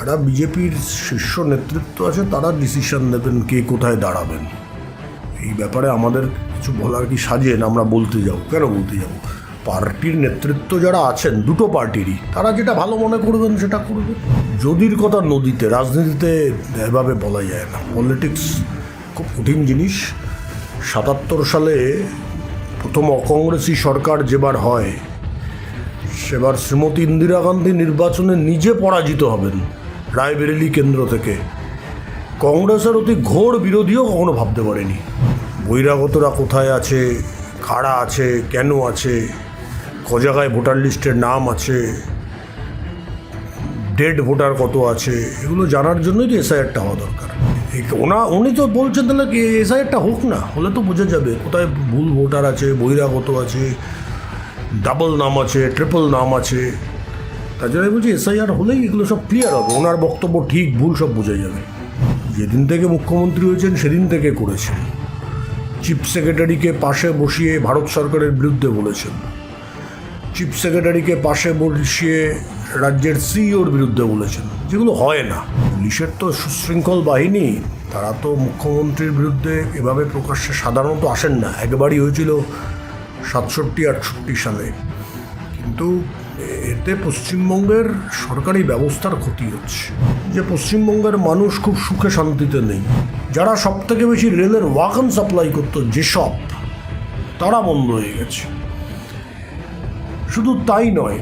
যারা বিজেপির শীর্ষ নেতৃত্ব আছে, তারা ডিসিশন নেবেন কে কোথায় দাঁড়াবেন। এই ব্যাপারে আমাদের কিছু বলার কি সাজেন, আমরা বলতে যাব। কেন বলতে যাব? পার্টির নেতৃত্ব যারা আছেন, দুটো পার্টিরই, তারা যেটা ভালো মনে করবেন, সেটা করবেন। যদির কথা নদীতে, রাজনীতিতে এভাবে বলা যায় না। পলিটিক্স খুব কঠিন জিনিস। সাতাত্তর সালে প্রথম অকংগ্রেসি সরকার যেবার হয়, সেবার শ্রীমতী ইন্দিরা গান্ধী নির্বাচনে নিজে পরাজিত হবেন। রায়বেরেলি কেন্দ্র থেকে। কংগ্রেসের অতি ঘোর বিরোধীও কখনো ভাবতে পারেনি। বহিরাগতরা কোথায় আছে, কারা আছে, কেন আছে ক জায়গায় ভোটার লিস্টের নাম আছে, ডেড ভোটার কত আছে, এগুলো জানার জন্যই তো এসআইআরটা হওয়া দরকার। ওনা, উনি তো বলছেন তাহলে কি এসআইআরটা হোক না, হলে তো বোঝা যাবে কোথায় ভুল ভোটার আছে, বহিরাগত আছে, ডাবল নাম আছে, ট্রিপল নাম আছে। তার জন্য বলছি এসআইআর হলেই এগুলো সব ক্লিয়ার হবে। ওনার বক্তব্য ঠিক, ভুল সব বোঝা যাবে। যেদিন থেকে মুখ্যমন্ত্রী হয়েছেন, সেদিন থেকে করেছেন। চিফ সেক্রেটারিকে পাশে বসিয়ে ভারত সরকারের বিরুদ্ধে বলেছেন। চিফ সেক্রেটারিকে পাশে বসিয়ে রাজ্যের সিইওর বিরুদ্ধে বলেছেন। যেগুলো হয় না। পুলিশের তো সুশৃঙ্খল বাহিনী, তারা তো মুখ্যমন্ত্রীর বিরুদ্ধে এভাবে প্রকাশ্যে সাধারণত আসেন না। একবারই হয়েছিল সাতষট্টি, আটষট্টি সালে। কিন্তু এতে পশ্চিমবঙ্গের সরকারি ব্যবস্থার ক্ষতি হচ্ছে। যে পশ্চিমবঙ্গের মানুষ খুব সুখে শান্তিতে নেই। যারা সব থেকে বেশি রেলের ওয়াগন সাপ্লাই করতো যেসব, তারা বন্ধ হয়ে গেছে। শুধু তাই নয়,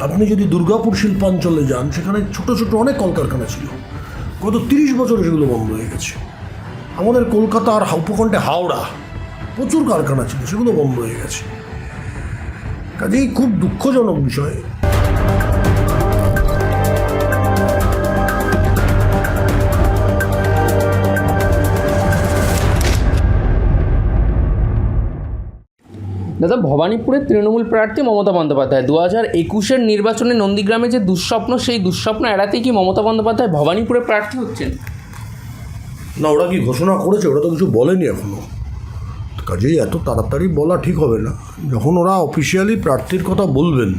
আপনি যদি দুর্গাপুর শিল্পাঞ্চলে যান, সেখানে ছোট ছোট অনেক কলকারখানা ছিল। গত তিরিশ বছরে সেগুলো বন্ধ হয়ে গেছে। আমাদের কলকাতার উপকণ্ঠে হাওড়া, প্রচুর কারখানা ছিল, সেগুলো বন্ধ হয়ে গেছে। কাজেই খুব দুঃখজনক বিষয়। দাদা ভবানীপুরের তৃণমূল প্রার্থী মমতা বন্দ্যোপাধ্যায়। দু হাজার একুশের নির্বাচনে নন্দীগ্রামে যে দুঃস্বপ্ন সেই দুঃস্বপ্ন এড়াতে কি মমতা বন্দ্যোপাধ্যায় ভবানীপুরে প্রার্থী হচ্ছেন? না ওরা কি ঘোষণা করেছে? ওরা তো কিছু বলেনি এখনও। কাজেই এত তাড়াতাড়ি বলা ঠিক হবে না। যখন ওরা অফিসিয়ালি প্রার্থীর কথা বলবেন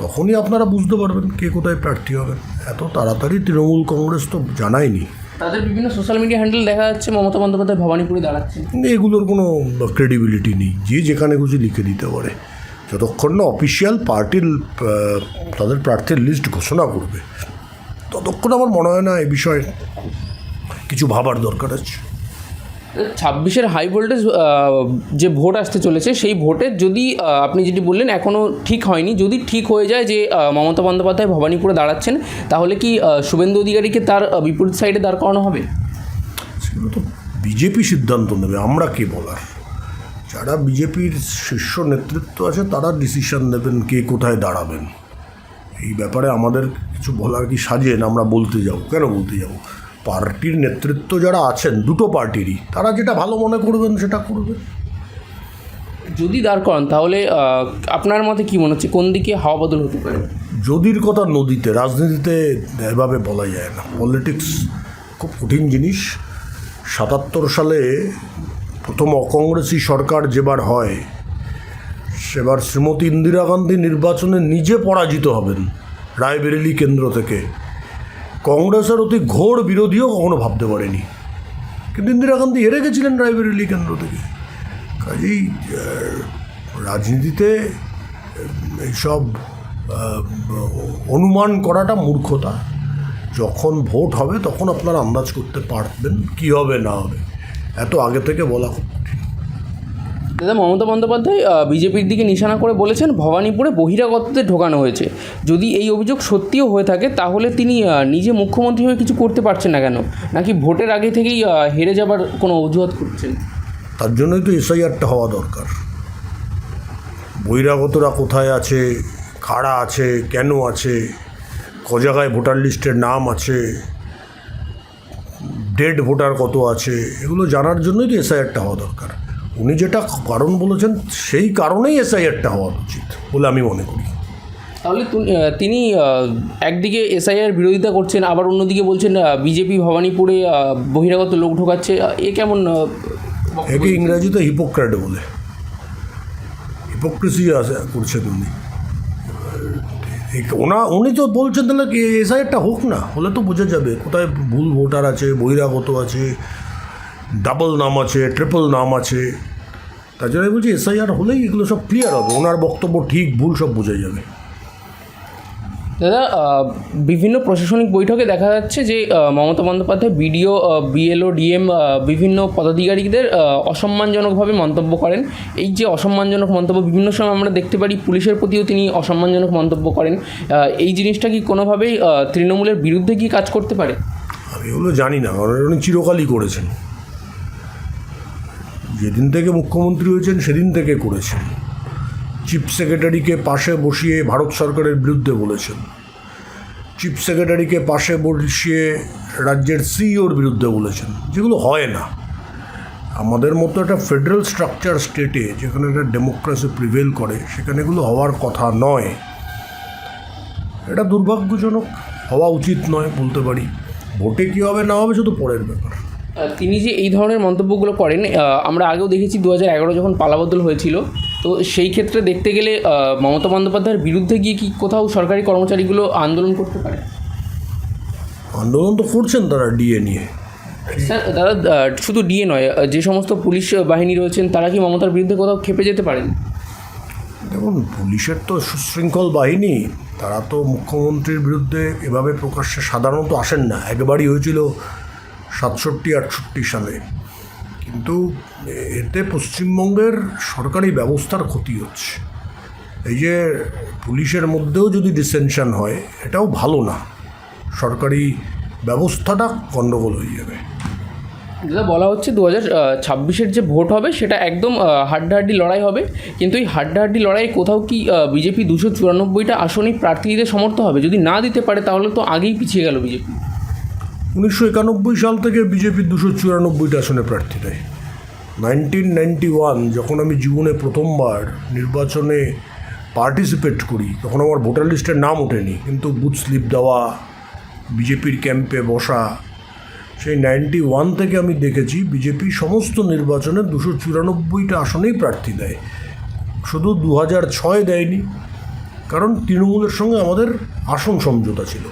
তখনই আপনারা বুঝতে পারবেন কে কোথায় প্রার্থী হবেন। এত তাড়াতাড়ি তৃণমূল কংগ্রেস তো জানায়নি। তাদের বিভিন্ন সোশ্যাল মিডিয়া হ্যান্ডেল দেখা যাচ্ছে মমতা বন্দ্যোপাধ্যায় ভবানীপুরে দাঁড়াচ্ছেন। কিন্তু এগুলোর কোনো ক্রেডিবিলিটি নেই। যে যেখানে খুশি লিখে দিতে পারে। যতক্ষণ না অফিসিয়াল পার্টির তাদের প্রার্থীর লিস্ট ঘোষণা করবে ততক্ষণ আমার মনে হয় না এ বিষয়ে কিছু ভাবার দরকার আছে। ছাব্বিশের হাই ভোল্টেজ যে ভোট আসতে চলেছে, সেই ভোটের যদি আপনি যেটি বললেন এখনও ঠিক হয়নি। যদি ঠিক হয়ে যায় যে মমতা বন্দ্যোপাধ্যায় ভবানীপুরে দাঁড়াচ্ছেন, তাহলে কি শুভেন্দু অধিকারীকে তার বিপরীত সাইডে দাঁড় করানো হবে? সেগুলো তো বিজেপি সিদ্ধান্ত নেবে, আমরা কে বলার? যারা বিজেপির শীর্ষ নেতৃত্ব আছে, তারা ডিসিশন নেবেন কে কোথায় দাঁড়াবেন। এই ব্যাপারে আমাদের কিছু বলার কি সাজেন, আমরা বলতে যাব। কেন বলতে যাব? পার্টির নেতৃত্ব যারা আছেন দুটো পার্টিরই তারা যেটা ভালো মনে করবেন সেটা করবেন। যদি দাঁড় করান তাহলে আপনার মতে কি মনে হচ্ছে? কোন দিকে হাওয়া বদল হতে পারে? যদির কথা নদীতে রাজনীতিতে এভাবে বলা যায় না। পলিটিক্স খুব কঠিন জিনিস। সাতাত্তর সালে প্রথম অকংগ্রেসি সরকার যেবার হয় সেবার শ্রীমতী ইন্দিরা গান্ধী নির্বাচনে নিজে পরাজিত হবেন রায়বেরেলি কেন্দ্র থেকে। কংগ্রেসের অতি ঘোর বিরোধীও কখনো ভাবতে পারেনি। কিন্তু ইন্দিরা গান্ধী হেরে গেছিলেন রায়বেরেলি কেন্দ্র থেকে। কাজেই রাজনীতিতে এইসব অনুমান করাটা মূর্খতা। যখন ভোট হবে, তখন আপনারা আন্দাজ করতে পারবেন কী হবে, না হবে। এত আগে থেকে বলা খুব দাদা, মমতা বন্দ্যোপাধ্যায় বিজেপির দিকে নিশানা করে বলেছেন ভবানীপুরে বহিরাগতদের ঢোকানো হয়েছে। যদি এই অভিযোগ সত্যিও হয়ে থাকে, তাহলে তিনি নিজে মুখ্যমন্ত্রী হয়ে কিছু করতে পারছেন না কেন? নাকি ভোটের আগে থেকেই হেরে যাবার কোনো অজুহাত করছেন? তার জন্যই তো এসআইআরটা হওয়া দরকার। বহিরাগতরা কোথায় আছে, কারা আছে, কেন আছে, ক জায়গায় ভোটার লিস্টের নাম আছে, ডেড ভোটার কত আছে, এগুলো জানার জন্যই তো এসআইআরটা হওয়া দরকার। উনি যেটা কারণ বলেছেন সেই কারণেই এসআইআরটা হওয়া উচিত বলে আমি মনে করি। তাহলে তিনি একদিকে এসআইআর বিরোধিতা করছেন আবার অন্যদিকে বলছেন বিজেপি ভবানীপুরে বহিরাগত লোক ঢোকাচ্ছে। এ কেমন? একে ইংরাজিতে হিপোক্রেট বলে। হিপোক্রেসি আছে করছেন উনি। ওনা উনি তো বলছেন তাহলে এসআইআরটা হোক না হলে তো বোঝা যাবে। কোথায় ভুল ভোটার আছে বহিরাগত আছে ডাবল নাম আছে ট্রিপল নাম আছে। তার জন্য বলছি এসআইআর হলেই এগুলো সব ক্লিয়ার হবে ওনার বক্তব্য ঠিক ভুল সব বোঝা যাবে। দাদা বিভিন্ন প্রশাসনিক বৈঠকে দেখা যাচ্ছে যে Mamata Bandyopadhyay BDO BLO DM বিভিন্ন পদাধিকারীদের অসম্মানজনকভাবে মন্তব্য করেন। এই যে অসম্মানজনক মন্তব্য বিভিন্ন সময় আমরা দেখতে পারি পুলিশের প্রতিও তিনি অসম্মানজনক মন্তব্য করেন। এই জিনিসটা কি কোনোভাবেই তৃণমূলের বিরুদ্ধে কি কাজ করতে পারে? আমি এগুলো জানি না কারণ উনি চিরকালই করেছেন। যেদিন থেকে মুখ্যমন্ত্রী হয়েছেন, সেদিন থেকে করেছেন। চিফ সেক্রেটারিকে পাশে বসিয়ে ভারত সরকারের বিরুদ্ধে বলেছেন। চিফ সেক্রেটারিকে পাশে বসিয়ে রাজ্যের সিইওর বিরুদ্ধে বলেছেন, যেগুলো হয় না। আমাদের মতো একটা ফেডারেল স্ট্রাকচার স্টেটে যেখানে একটা ডেমোক্রেসি প্রিভেল করে, সেখানে এগুলো হওয়ার কথা নয়। এটা দুর্ভাগ্যজনক, হওয়া উচিত নয়, বলতে পারি। ভোটে কী হবে, না হবে শুধু পরের ব্যাপার। তিনি যে এই ধরনের মন্তব্যগুলো করেন আমরা আগেও দেখেছি দু হাজার এগারো যখন পালাবদল হয়েছিল তো সেই ক্ষেত্রে দেখতে গেলে মমতা বন্দ্যোপাধ্যায়ের বিরুদ্ধে গিয়ে কি কোথাও সরকারি কর্মচারীগুলো আন্দোলন করতে পারে? আন্দোলন তো করছেন তারা ডিএ নিয়ে। স্যার দাদা শুধু ডিএ নয় যে সমস্ত পুলিশ বাহিনী রয়েছেন তারা কি মমতার বিরুদ্ধে কোথাও খেপে যেতে পারেন? দেখুন পুলিশের তো সুশৃঙ্খল বাহিনী তারা তো মুখ্যমন্ত্রীর বিরুদ্ধে এভাবে প্রকাশ্যে সাধারণত আসেন না। একবারই হয়েছিল সাতষট্টি, আটষট্টি সালে। কিন্তু এতে পশ্চিমবঙ্গের সরকারি ব্যবস্থার ক্ষতি হচ্ছে। এই যে পুলিশের মধ্যেও যদি ডিসেনশন হয়, এটাও ভালো না। সরকারি ব্যবস্থাটা গণ্ডগোল হয়ে যাবে। দাদা, বলা হচ্ছে দু হাজার ছাব্বিশের যে ভোট হবে, সেটা একদম হাড্ডাহাড্ডি লড়াই হবে। কিন্তু এই হাড্ডাহাড্ডি লড়াই কোথাও কি বিজেপি দুশো চুরানব্বইটা আসনই প্রার্থী দিতে সমর্থ হবে? যদি না দিতে পারে, তাহলে তো আগেই পিছিয়ে গেল বিজেপি। উনিশশো একানব্বই সাল থেকে বিজেপি দুশো চুরানব্বইটা আসনে প্রার্থী দেয়। নাইনটিন নাইনটি ওয়ান যখন আমি জীবনে প্রথমবার নির্বাচনে পার্টিসিপেট করি, তখন আমার ভোটার লিস্টের নাম ওঠেনি, কিন্তু বুথ স্লিপ দেওয়া, বিজেপির ক্যাম্পে বসা, সেই নাইনটি ওয়ান থেকে আমি দেখেছি বিজেপি সমস্ত নির্বাচনে দুশো চুরানব্বইটা আসনেই প্রার্থী দেয়। শুধু দু হাজার ছয় দেয়নি, কারণ তৃণমূলের সঙ্গে আমাদের আসন সমঝোতা ছিল।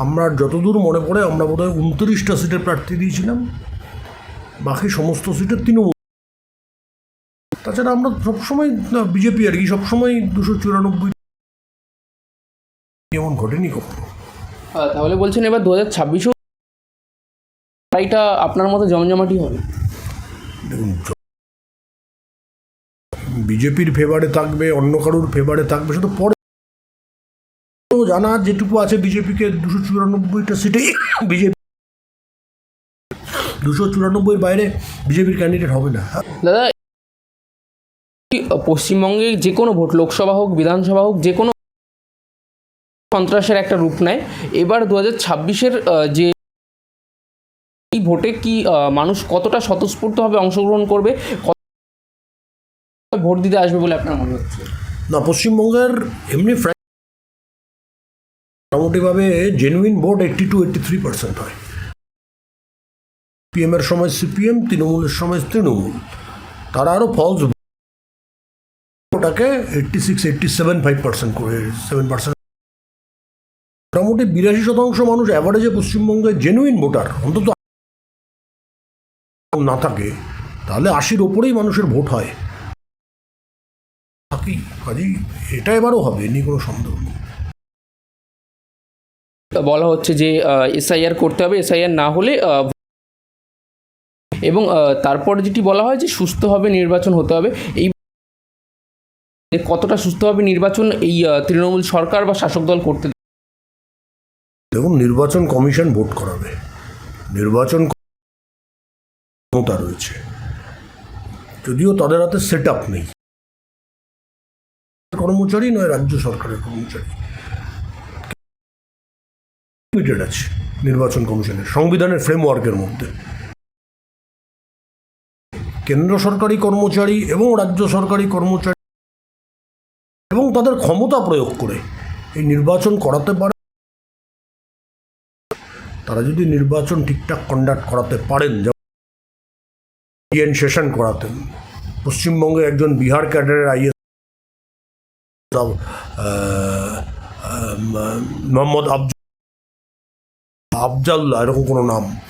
আমরা যতদূর মনে পড়ে আমরা বোধহয় উনত্রিশটা সিটের প্রার্থী দিয়েছিলাম। বাকি সমস্ত সিটের তৃণমূল। তাছাড়া আমরা সবসময় বিজেপি আর কি সবসময় দুশো চুরানব্বই এমন ঘটেনি কখনো। তাহলে বলছেন এবার দু হাজার ছাব্বিশেও লড়াইটা আপনার মতো জমজমাটি হবে। দেখুন বিজেপির ফেভারে থাকবে অন্য কারোর ফেভারে থাকবে শুধু পরে তো জানা যেটুকু আছে বিজেপিকে দুশো চুরানব্বইটা সিটেই বিজেপি দুশো চুরানব্বইয়ের বাইরে বিজেপির ক্যান্ডিডেট হবে না। দাদা পশ্চিমবঙ্গে যে কোনো ভোট লোকসভা হোক বিধানসভা হোক যে কোনো সন্ত্রাসের একটা রূপ নেয়। এবার দু হাজার ছাব্বিশের যে এই ভোটে কি মানুষ কতটা স্বতঃস্ফূর্তভাবে অংশগ্রহণ করবে ভোট দিতে আসবে বলে আপনার মনে হচ্ছে? না পশ্চিমবঙ্গের এমনি মোটামুটিভাবে genuine vote eighty two eighty three percent হয় পিএমের সময় সিপিএম তৃণমূলের সময় তৃণমূল। তারা আরও ফলস ওটাকে eighty six eighty seven five percent করে সেভেন পার্সেন্ট মোটামুটি বিরাশি শতাংশ মানুষ অ্যাভারেজে পশ্চিমবঙ্গে জেনুইন ভোটার অন্তত না থাকে, তাহলে আশির ওপরেই মানুষের ভোট হয়। থাকি কাজেই এটা এবারও হবে নিয়ে কোনো সন্দেহ নেই। বলা হচ্ছে যে এসআইআর করতে হবে, এসআইআর না হলে এবং তারপর যেটি বলা হয় যে, সুস্থভাবে নির্বাচন হতে হবে। এই কতটা সুস্থভাবে নির্বাচন এই তৃণমূল সরকার বা শাসক দল করতে দেখুন, নির্বাচন কমিশন ভোট করাবে। নির্বাচন ক্ষমতা রয়েছে। যদিও তাদের হাতে সেট আপ নেই। কর্মচারী নয়, রাজ্য সরকারের কর্মচারী। লিমিটেড আছে নির্বাচন কমিশনের সংবিধানের ফ্রেমওয়ার্কের মধ্যে। কেন্দ্র সরকারি কর্মচারী এবং রাজ্য সরকারি কর্মচারী এবং তাদের ক্ষমতা প্রয়োগ করে এই নির্বাচন করাতে পারে। তারা যদি নির্বাচন ঠিকঠাক কন্ডাক্ট করাতে পারেন, যেমন সেশন করাতেন, পশ্চিমবঙ্গে একজন বিহার ক্যাডারের আইএস মোহাম্মদ আফজ আফজাল্লাহ এরকম কোনো নাম।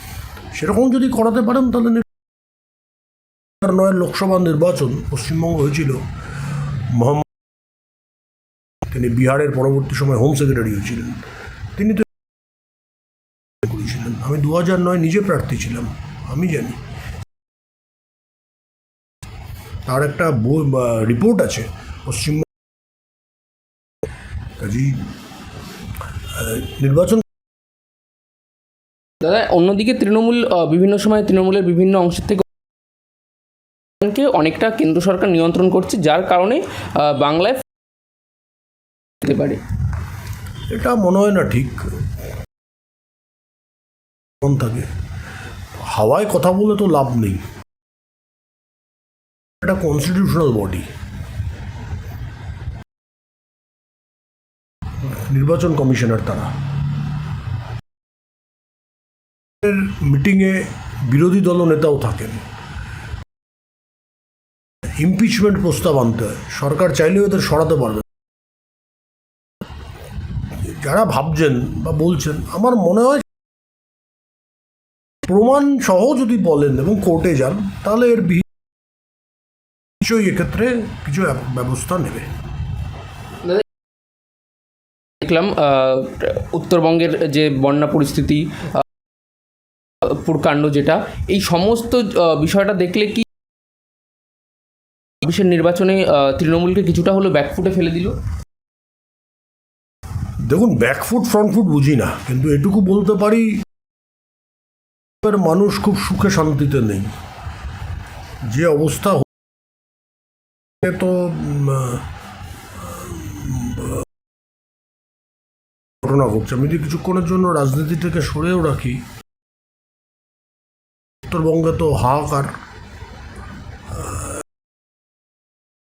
সেরকম যদি করাতে পারেন তাহলে নি- নয়ের লোকসভা নির্বাচন পশ্চিমবঙ্গ হয়েছিল। তিনি বিহারের পরবর্তী সময় হোম সেক্রেটারি হয়েছিলেন। তিনি তো করেছিলেন। আমি দু নয় নিজে প্রার্থী ছিলাম আমি জানি। তার একটা রিপোর্ট আছে পশ্চিমবঙ্গ। আহ, নির্বাচন দাদা, অন্যদিকে তৃণমূল বিভিন্ন সময় তৃণমূলের বিভিন্ন অংশের থেকে অনেকটা কেন্দ্র সরকার নিয়ন্ত্রণ করছে, যার কারণে বাংলায় পারে। এটা মনে হয় না ঠিক। থাকে। হাওয়ায় কথা বলে তো লাভ নেই। এটা কনস্টিটিউশনাল বডি নির্বাচন কমিশনার তারা। মিটিংয়ে বিরোধী দল নেতাও থাকেন। ইমপিচমেন্ট প্রস্তাব আনতে হয়। সরকার চাইলেও এদের সরাতে পারবে যারা ভাবছেন বা বলছেন, আমার মনে হয় প্রমাণ সহ যদি বলেন এবং কোর্টে যান, তাহলে এর নিশ্চয়ই এক্ষেত্রে কিছু ব্যবস্থা নেবে। দেখলাম উত্তরবঙ্গের যে বন্যা পরিস্থিতি পুরকাণ্ড যেটা, এই সমস্ত বিষয়টা দেখলে কি বিশেষ নির্বাচনে তৃণমূলকে কিছুটা হলো ব্যাকফুটে ফেলে দিল? দেখুন ব্যাকফুট ফ্রন্টফুট বুঝি না, কিন্তু এটুকু বলতে পারি মানুষ খুব সুখে শান্তিতে নেই। যে অবস্থা তো ঘটনা ঘটছে। আমি যদি কিছুক্ষণের জন্য রাজনীতি থেকে সরেও রাখি উত্তরবঙ্গে তো হাহাকার।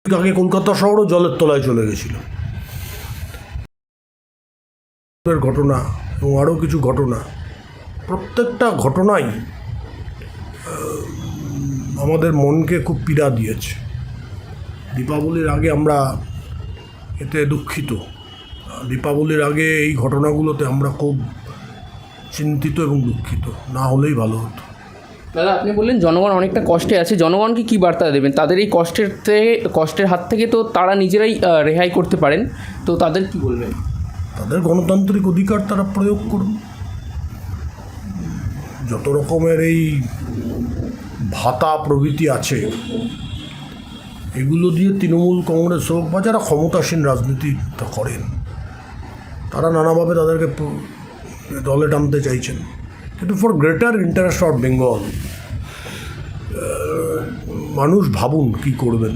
আগে কলকাতা শহরও জলের তলায় চলে গেছিল। ঘটনা এবং আরও কিছু ঘটনা। প্রত্যেকটা ঘটনাই আমাদের মনকে খুব পীড়া দিয়েছে। দীপাবলির আগে আমরা এতে দুঃখিত। দীপাবলির আগে এই ঘটনাগুলোতে আমরা খুব চিন্তিত এবং দুঃখিত। না হলেই ভালো হতো। দাদা, আপনি বললেন জনগণ অনেকটা কষ্টে আছে। জনগণকে কি বার্তা দেবেন? তাদের এই কষ্টের থেকে কষ্টের হাত থেকে তো তারা নিজেরাই রেহাই করতে পারেন। তো তাদের কি বলবেন? তাদের গণতান্ত্রিক অধিকার তারা প্রয়োগ করুন। যত রকমের এই ভাতা প্রভৃতি আছে, এগুলো দিয়ে তৃণমূল কংগ্রেস হোক বা যারা ক্ষমতাসীন রাজনীতি করেন, তারা নানাভাবে তাদেরকে দলে টানতে চাইছেন। কিন্তু for greater interest of Bengal মানুষ ভাবুন কি করবেন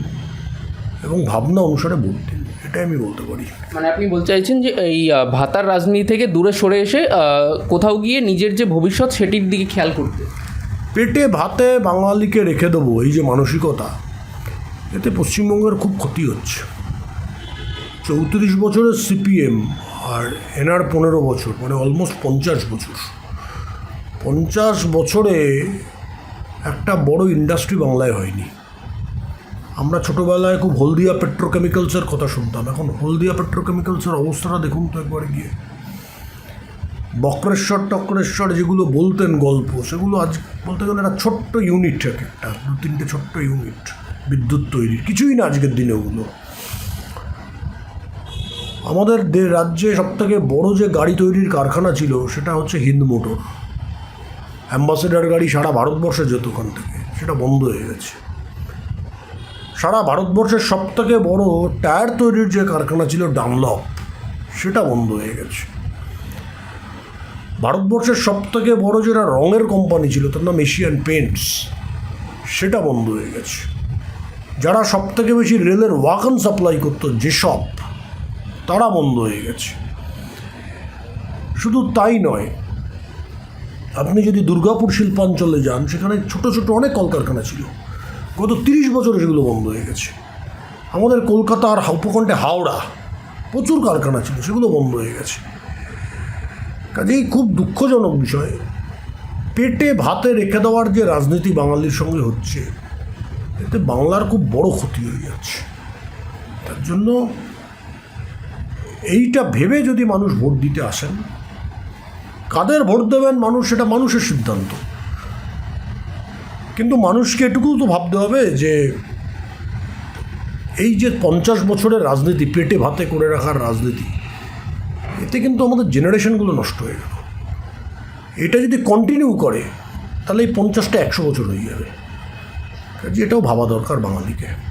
এবং ভাবনা অনুসারে ভোট দিন এটাই আমি বলতে পারি। মানে আপনি বলতে চাইছেন যে এই ভাতার রাজনীতি থেকে দূরে সরে এসে কোথাও গিয়ে নিজের যে ভবিষ্যৎ সেটির দিকে খেয়াল করতে। পেটে ভাতে বাঙালিকে রেখে দেবো এই যে মানসিকতা এতে পশ্চিমবঙ্গের খুব ক্ষতি হচ্ছে। চৌত্রিশ বছরের সিপিএম আর এনার পনেরো বছর মানে অলমোস্ট পঞ্চাশ বছর। পঞ্চাশ বছরে একটা বড় ইন্ডাস্ট্রি বাংলায় হয়নি। আমরা ছোটোবেলায় খুব হলদিয়া পেট্রোকেমিক্যালসের কথা শুনতাম। এখন হলদিয়া পেট্রোকেমিক্যালসের অবস্থাটা দেখুন তো একবার গিয়ে। বক্রেশ্বর, টক্রেশ্বর যেগুলো বলতেন গল্প, সেগুলো আজ বলতে গেলে একটা ছোট্ট ইউনিট এক একটা, দু তিনটে ছোট্ট ইউনিট বিদ্যুৎ তৈরির। কিছুই না আজকের দিনে ওগুলো। আমাদের রাজ্যে সবথেকে বড় যে গাড়ি তৈরির কারখানা ছিল, সেটা হচ্ছে হিন্দ মোটর। অ্যাম্বাসেডার গাড়ি সারা ভারতবর্ষে যেত ওখান থেকে, সেটা বন্ধ হয়ে গেছে। সারা ভারতবর্ষের সবথেকে বড় টায়ার তৈরির যে কারখানা ছিল ডানলপ, সেটা বন্ধ হয়ে গেছে। ভারতবর্ষের সবথেকে বড় যেটা রঙের কোম্পানি ছিল, তার নাম এশিয়ান পেন্টস সেটা বন্ধ হয়ে গেছে। যারা সবথেকে বেশি রেলের ওয়াগন সাপ্লাই করতো যেসব, তারা বন্ধ হয়ে গেছে। শুধু তাই নয় আপনি যদি দুর্গাপুর শিল্পাঞ্চলে যান, সেখানে ছোট ছোট অনেক কলকারখানা ছিল। গত তিরিশ বছরে সেগুলো বন্ধ হয়ে গেছে। আমাদের কলকাতার উপকণ্ঠে হাওড়া, প্রচুর কারখানা ছিল, সেগুলো বন্ধ হয়ে গেছে। কাজেই খুব দুঃখজনক বিষয়, পেটে ভাতে রেখে দেওয়ার যে রাজনীতি বাঙালির সঙ্গে হচ্ছে, এতে বাংলার খুব বড় ক্ষতি হয়ে যাচ্ছে। তার জন্য এইটা ভেবে যদি মানুষ ভোট দিতে আসেন কাদের ভোট দেবেন মানুষ, সেটা মানুষের সিদ্ধান্ত। কিন্তু মানুষকে এটুকু তো ভাবতে হবে যে, এই যে পঞ্চাশ বছরের রাজনীতি, পেটে ভাতে করে রাখার রাজনীতি, এতে কিন্তু আমাদের জেনারেশনগুলো নষ্ট হয়ে গেল। এটা যদি কন্টিনিউ করে, তাহলে এই পঞ্চাশটা একশো বছর হয়ে যাবে। এটাও ভাবা দরকার বাঙালিকে।